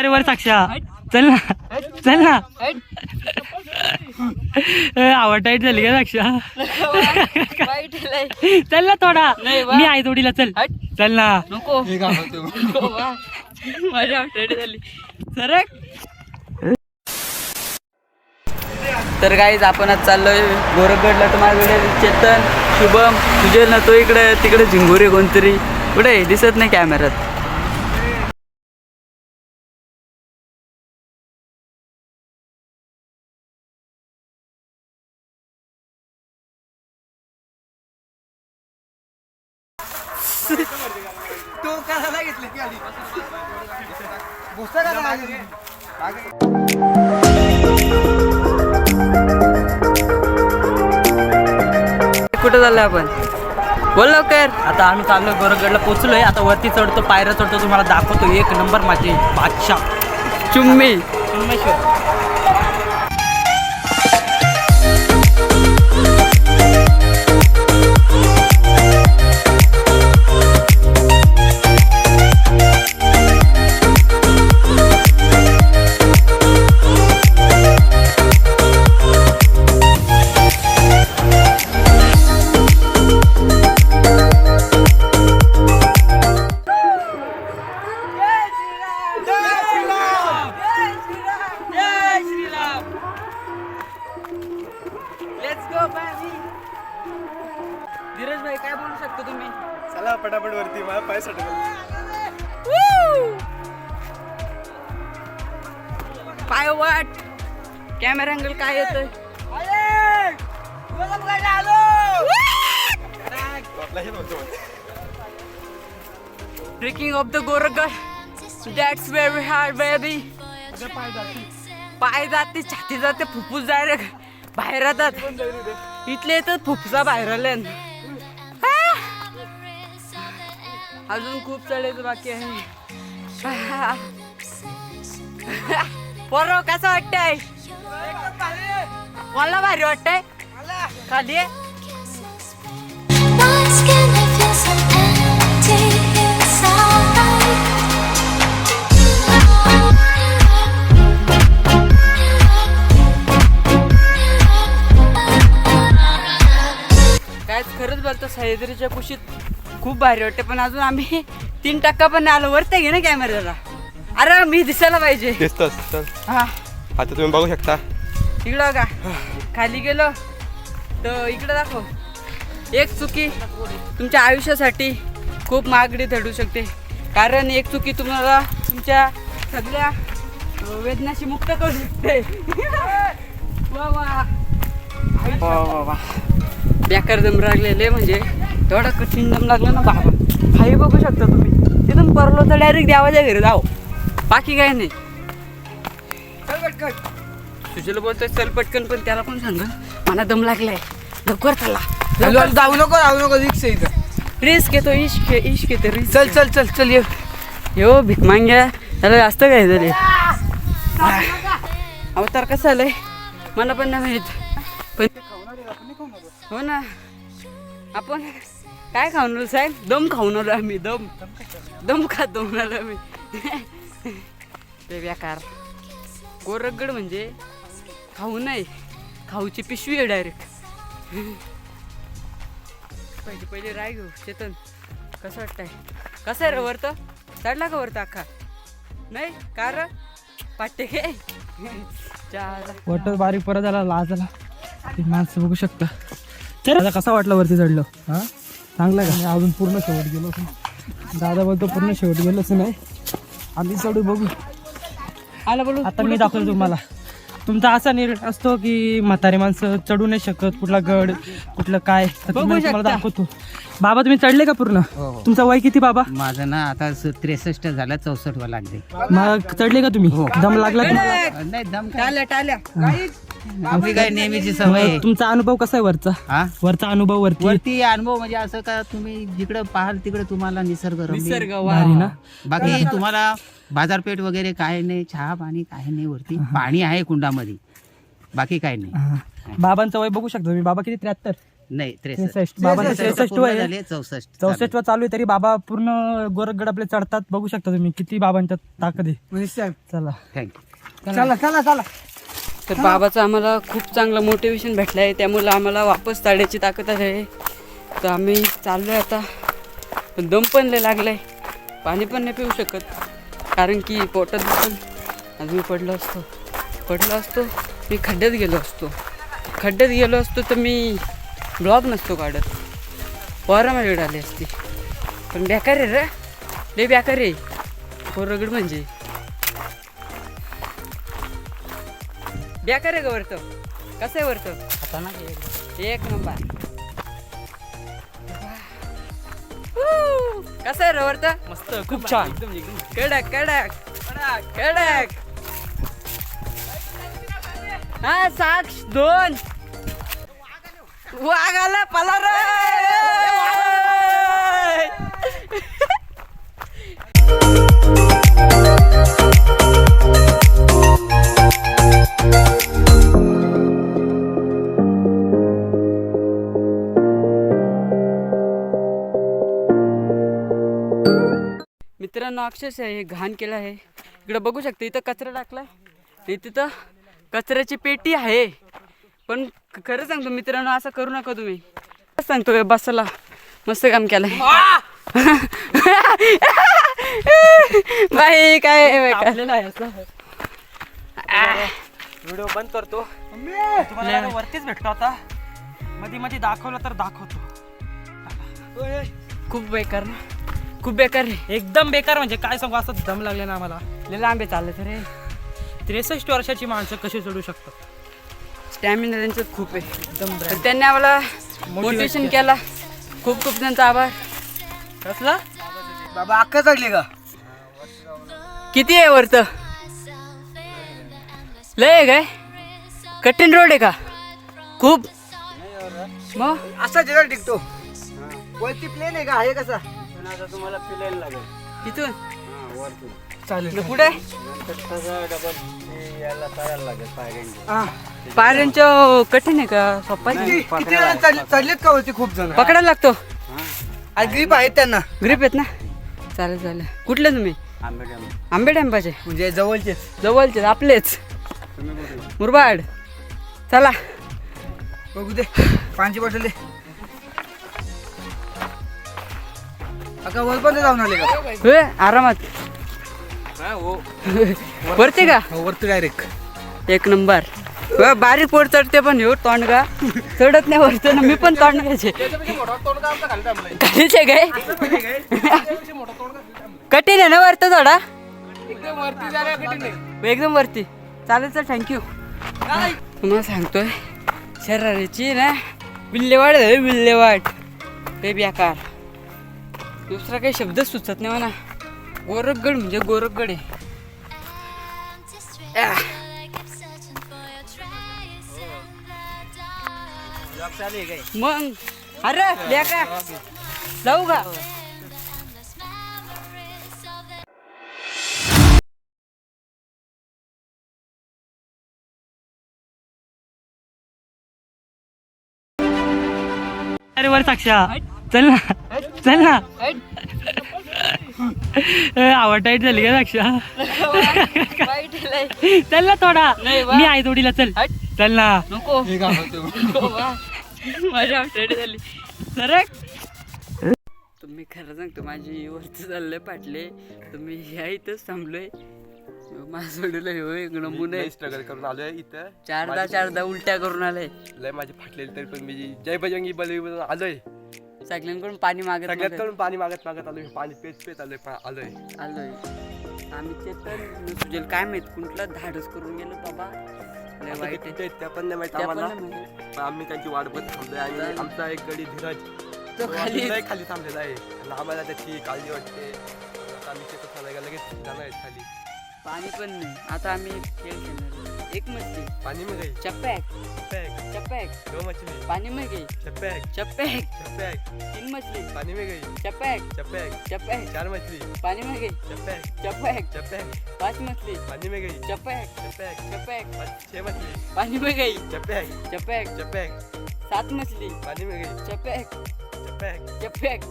अरे वर साक्षा चल ना. चल ना. आवड टाईट झाली का साक्षा. चल ना थोडा. मी आहे थोडीला चल. चल ना. नको. नको बा. माझी आवड झाली. सरक तर काहीच आपण आज चाललोय गोरखगडला. तुम्हाला चेतन शुभम तुझे ना तो इकडे तिकडे झिंगुरे कोणतरी. कुठे? दिसत नाही कॅमेऱ्यात कुठं चाललोय आपण? बोल लवकर. आता आम्ही चाललोय गोरखगडला पोहोचलोय. आता वरती चढतो पायऱ्या चढतो तुम्हाला दाखवतो. एक नंबर माझे बादशाह. चुम्मी. उन्मेश्वर कॅमेरा अँगल काय येतोय? Trekking of the Gorakhgad that's very hard baby पाय जाते छाती जाते फुफ्फुस डायरेक्ट बाहेर येतात इथले येतात फुफ्फुसा बाहेर आले अजून खूप चढायचं बाकी आहे. पोरो कसं वाटतंय? मला भारी वाटतंय खाली आहे Why can I feel so empty inside? काय खरंच बोलतो सह्याद्रीच्या कुशीत खूप भारी वाटते पण अजून आम्ही तीन टक्का पण नाही आलो. वरती घे ना कॅमेऱ्याला अरे मी दिसायला पाहिजे. दिसतोस चल हा. आता तुम्ही बघू शकता. इकडं का खाली गेलो. तर इकडं दाखव. एक चुकी तुमच्या आयुष्यासाठी खूप महागडी ठरू शकते. कारण एक चुकी तुम्हाला तुमच्या सगळ्या वेदनाशी मुक्त करू शकते. वा वा. बेकार दम लागलेले म्हणजे. एवढा कठीण दम लागला ना बाबा. काही बघू शकता तुम्ही. तिथून परलो तर डायरेक्ट देवाच्या घरी जाओ बाकी काही नाही. सुजल बोलतोय चल पटकन पण त्याला कोण सांग मला दम लागलाय. लवकर चला जाऊ नको जाऊ नको रिक्षा इथं. रिस्क येतो इश्क इश्क येतो रिस्क चल चल चल चल ये. यो भीक मांग्या त्याला जास्त काय झाले अवतार कसं आलंय मला पण नाही माहीत. पण हो ना. आपण काय खाऊन आलो साहेब? दम खाऊन आलो आम्ही दम. दम खात दम आलो आम्ही. ते बेकार गोरखगड म्हणजे खाऊ नाही. खाऊची पिशवी आहे डायरेक्ट पहिले पहिले राय घेऊ. चेतन कसं वाटतंय? कसं आहे रे वरतं? चढला का वरतं अख्खा नाही? का र? पाटे घे. वॉटर बारीक परत झाला लाज आला ते माणसं बघू शकता. चल आता कसा वाटला वरती चढलो? हा? चांगला का? मी अजून पूर्ण शेवट गेलो दादा बोलतो पूर्ण शेवट गेलोच नाही. आम्ही चढू बघू. आला बोलू. आता मी दाखवतो तुम्हाला. तुमचा असा निर्णय असतो की म्हातारे माणसं चढू नाही शकत कुठला गड कुठलं काय? तर बघू तुम्ही तुम्हाला शकता. दाखवतो. बाबा तुम्ही चढले का पूर्ण? तुमचं वय किती बाबा? माझं ना आता त्रेसष्ट झालं चौसष्ट वा लागले. मग चढले का तुम्ही? दम लागला तुम्हाला? नाही दम काय? टाल्या टाल्या. आपली काय नेहमीची सवय? आहे. तुमचा अनुभव कसा आहे वरचा? हा? वरचा अनुभव वरती? वरती अनुभव म्हणजे असं का तुम्ही जिकडं पाहाल तिकडे तुम्हाला निसर्ग भारी ना? बाकी तुम्हाला बाजारपेठ वगैरे काय नाही चहा पाणी काय नाही वरती. पाणी आहे कुंडामध्ये. बाकी काय नाही. हा. बाबांचं वय बघू शकतो मी बाबा किती? त्र्याहत्तर. नाही त्रेसष्ट. त्रेसष्ट. बाबांना त्रेसष्ट त्रेसष्ट पूर्ण वय आहे. झाले चौसष्ट. चौसष्ट वा चालू आहे तरी बाबा पूर्ण गोरखगड आपले चढतात. बघू शकता तुम्ही किती बाबांच्या ताकद आहे. म्हणजे साहेब चला. थँक्यू चला चला चला. तर बाबाचं आम्हाला खूप चांगलं मोटिवेशन भेटलं आहे त्यामुळे आम्हाला वापस चढायची ताकद आहे. तर आम्ही चाललो आहे आता. पण दम पण लय लागलाय. पाणी पण नाही पिऊ शकत. कारण की पोटात पण मी पडलो असतो. पडलो असतो. मी खड्ड्यात गेलो असतो. खड्ड्यात गेलो असतो तर मी ब्लॉग नसतो काढत. पोरं माझ्याकडे आली असती. पण बेकार आहे रे. लय बेकार आहे. कोरगड म्हणजे. बेकार आहे का वरतं कसं आहे वरतं एक नंबर. कसं आहे रे वरतं मस्त खूप छान. कडक कडक. कडक हा साक्ष दोन. वाघ आला पला रे अक्षरशः हे घाण केलं आहे. इकडं बघू शकता इथं कचरा टाकलाय आणि तिथं कचऱ्याची पेटी आहे. पण खरं सांगतो मित्रांनो असं करू नका तुम्ही. सांगतो बसला मस्त काम केलंय. बाई काय आपल्याला आहे असं. व्हिडिओ बंद करतो. तुम्हाला वरतीच भेटतो आता? मध्ये मध्ये दाखवलं तर दाखवतो. खूप बेकार ना. खूप बेकार आहे एकदम बेकार म्हणजे काय सांगू असं दम लागले ना आम्हाला. लय लांबे चाललं तर रे. त्रेसष्ट वर्षाची माणसं कशी चढू शकतात? स्टॅमिना त्यांचं खूप आहे. एकदम तर त्यांनी आम्हाला मोटिवेशन केला. खूप खूप त्यांचा आभार. कसला? बाबा अक्का चढली का किती आहे वरत लय आहे काय? कठीण रोड आहे का? खूप. मग? असा जरा टिकतो. वरती प्लेन आहे का आहे कसा? इथून? चालेल पुढे हा. पायऱ्यांच्या कठीण आहे का? सोपा आहे? किती किती जण चढले- चढलेत का वरती खूप जण? पकडायला लागतो. आज ग्रीप आहेत त्यांना. ग्रीप आहेत ना? चालेल चालेल. कुठले तुम्ही? आंबे डॅम्पाचे. म्हणजे जवळचे. जवळचे आपलेच. मुरबाड. चला. बघू दे. पाण्याची बॉटल जाऊन आले का? होय आरामात. वरती का? हो, वरती डायरेक्ट एक नंबर. होय, बारीक पोट चढते पण हो तोंड का चढत नाही वरतं ना मी पण तोंड घ्यायचे. खालीचे काय? कठीण आहे ना वरतं थोडा एकदम वरती चालेल सर थँक्यू तुम्हाला सांगतोय शरीराची ना विल्हेवाट आहे विल्हेवाट. ते बेकार दुसरा काही शब्द सुचत नाही म्हणा. गोरखगड म्हणजे गोरखगड आहे. आह. मग. अरे लेका जाऊ का? अरे वर साक्षा चल ना. चल ना. ए, आवड टाईट झाली का साक्षा? चल ना थोडा. मी आहे थोडीला चल. चल ना. नको. माझ्या झाली. सरक तुम्ही खरं सांगतो माझी वरती चाललंय पाटले. तुम्ही ह्या इथंच थांबलोय. माझं सोडलं हो एक नमुने स्ट्रगल करून आलोय इथं. चारदा चारदा उलट्या करून आले लय माझी फाटलेली तरी पण मी जय बजरंगी बलवीमधून आलोय. सगळ्यांकडून पाणी मागत सगळ्यात मागत. कडून पाणी मागत मागत आलोय पाणी पेत पेत आलोय पा- आलोय. आलोय. आम्ही चेतन सुजल काय माहीत कुठलं धाडस करून गेलो बाबा. लय आता वाईट ते आहे. आहेत त्या पण नाही माहीत त्या पण आम्हाला. नाही माहीत. पण आम्ही त्यांची वाट बघत थांबलोय आणि आमचा एक गडी धीरज. तो तो खाली खाली थांबलेला आहे. आणि आम्हाला त्याची काळजी वाटते. आता आम्ही शेतात चालायला लगेच जाणार आहेत खाली. पाणी पण नाही. आता आम्ही खेळ खेळणार. एक मस्ती पाणी में गई चप्पॅक चपैक चप्पॅक दो मछली पानी में गई चपैक चप्पैक चपैक तीन मछली पानी में गई चप्पैक चपैक चप्पैक चार मछली पानी में गई चपैक चप्पैक चपैक पांच मछली पानी में गई चपैक चप्पैक पाँच- छह मछली पानी में गई चपैक चप्पैक चपैक सात मछली पानी में गई चपेक चपैक चपेक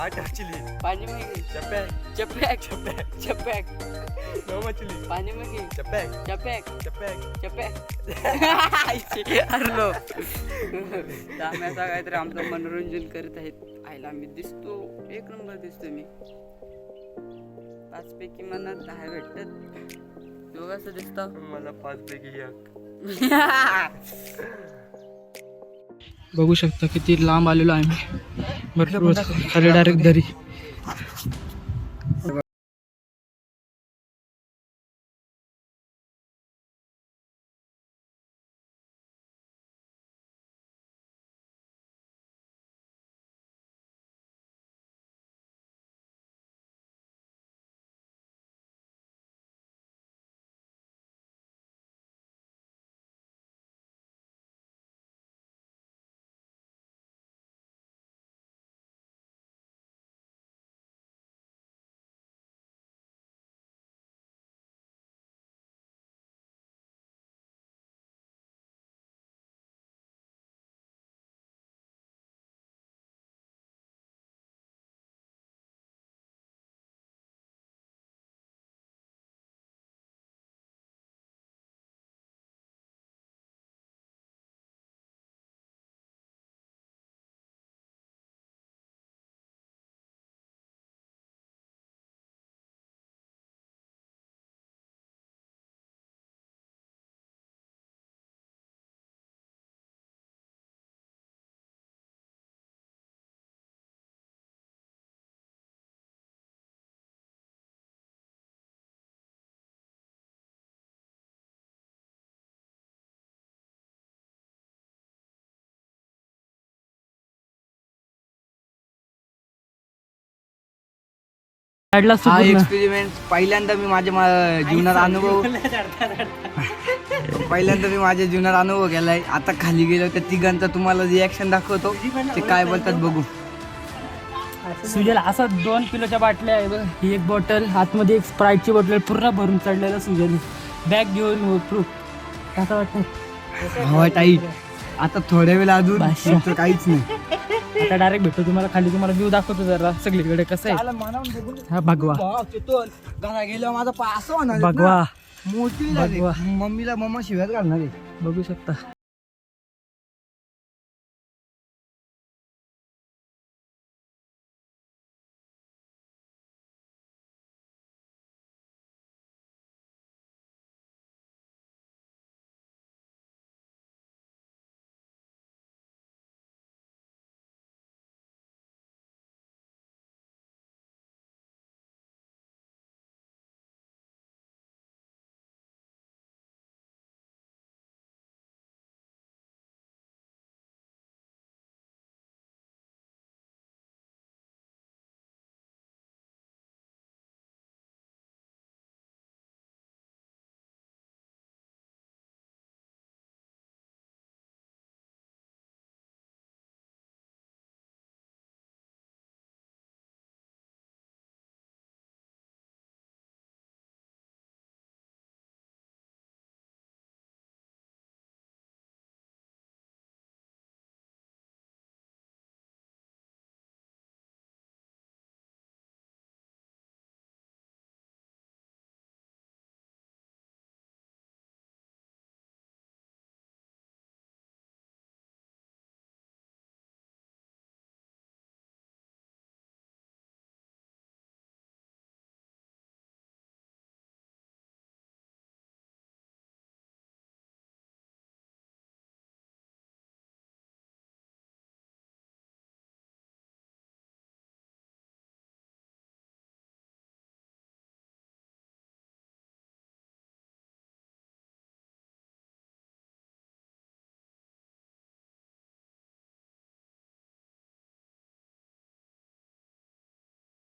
आठ मछली पानी में गई चपैक. चपेक. चपैक. चपेक. नौ मछली पानी में गई चपैक. चपेक. चपैक. चपेक. हरलो आम्ही असा काहीतरी आमचं मनोरंजन करत आहेत. आईला मी दिसतो. एक नंबर दिसतो मी. पाच पैकी मनात दहा भेटतात. तो कसं दिसतो. मला पाच पैकी एक. बघू शकता किती लांब आलेलो आहे मी. भरपूर. खाली डायरेक्ट दरी. हा एक्सपेरिमेंट पहिल्यांदा मी माझ्या मा- जीवनात अनुभव पहिल्यांदा मी माझ्या जीवनात अनुभव केलाय. आता खाली गेलो त्या तिघांचा तुम्हाला रिॲक्शन दाखवतो. ते काय बोलतात बघू. सुजल असा दोन किलोच्या बाटल्या आहे बघ. ही एक बॉटल आतमध्ये एक स्प्राईटची बॉटल पूर्ण भरून चढलेलं सुजल. बॅग घेऊन प्रूफ कसं वाटतं हवा टाईट आता थोड्या वेळ अजून बादशाह. काहीच नाही. आता डायरेक्ट भेटतो तुम्हाला खाली तुम्हाला व्ह्यू दाखवतो जरा सगळीकडे कसं आहे. हा भगवा. घरा गेलो माझा पाय असं होणार भगवा. मोठी भगवा. मम्मीला मम्मा शिव्यात घालणार आहे. बघू शकता.